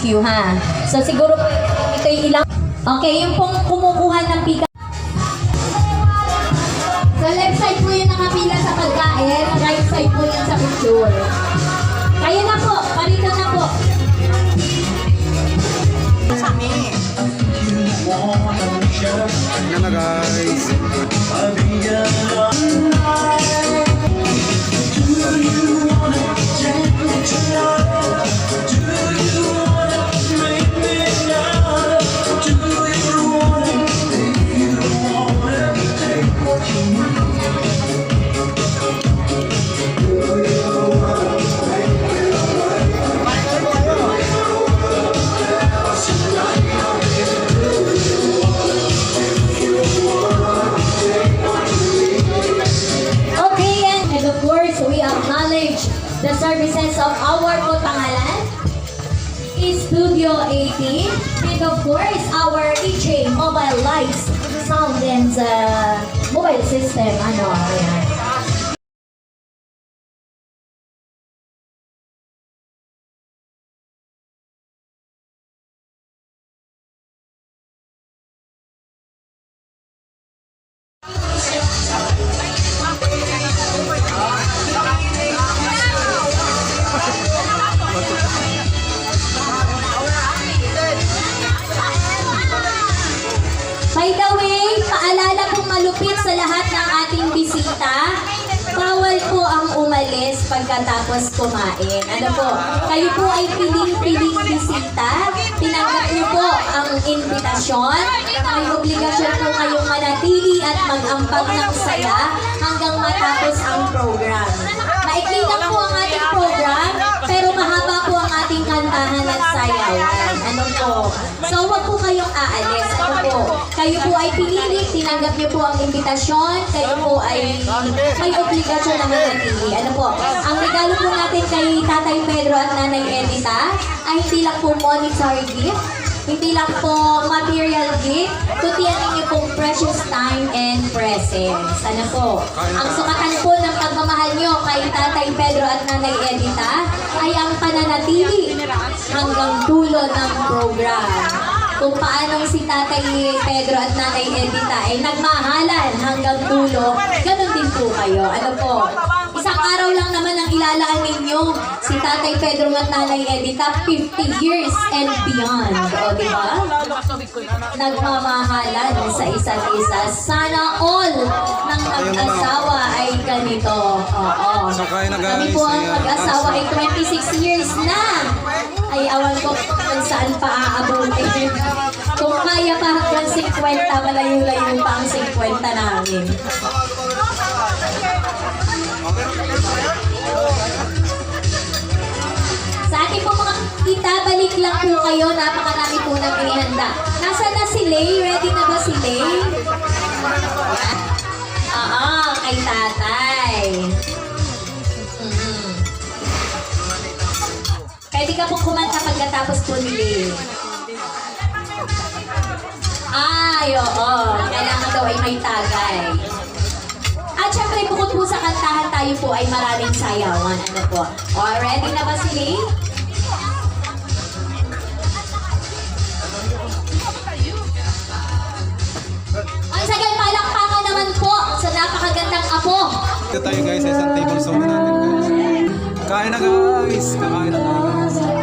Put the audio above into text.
queue ha. So siguro po ito yung ilang... Okay, yung pong kumukuha ng pika. Sa left side po yung nakapila sa pagkain, right side po yung sa picture. Kayo na po, parito na po. Yan na guys. The services of our Kotangalan, Studio 18, and of course, our EJ Mobile Lights Sound and uh, Mobile System. Ano, ayan. Pagkatapos kumain. Ano po, kayo po ay piling-piling bisita, tinanggap niyo po ang invitasyon, may obligasyon po kayong manatili at mag-ampag ng saya hanggang matapos ang program. Maikli lang po ang ating program, kantahan at sayawan. Ano po? So, wag po kayong aalis. Ano po? Kayo po ay pinili, tinanggap niyo po ang imbitasyon, kayo po ay may obligasyon na manatili. Ano po? Ang regalo po natin kay Tatay Pedro at Nanay Edita ay hindi lang po monetary gift, hindi lang po material gift, kundi ang inyo pong precious time and presence. Ano po? Ang sukatan po ng kay Tatay Pedro at Nanay Edita ay ang pananatili hanggang dulo ng program. Kung paanong si Tatay Pedro at Nanay Edita ay nagmahalan hanggang dulo, ganun din po kayo. Ano po? Isang araw lang naman ang ilalaan ninyo si Tatay Pedro at Nanay Edita 50 years and beyond. O, di ba? Nagmamahalan sa isa't isa. Sana all ng mag-asawa ay ganito. Oo. Kami po ang mag-asawa ay dance 26 years na. Ay, awan ko kung saan pa aabutin. Kung kaya pa hanggang 50, malayo-layo pa ang 50 namin. Lang po kayo. Napakarami po ng inihanda. Nasaan na si Lay? Ready na ba si Lay? Oo, kay tatay. Mhm. Pwede ka pong kumanta pagkatapos po ni Lay. Ay, oo. Kailangan daw ay may tagay. At syempre, bukod po sa kantahan, tayo po ay maraming sayawan. Ano po? O, ready na ba si Lee? Dito tayo guys sa isang table zone natin guys. Kain na guys. Kakain na tayo guys.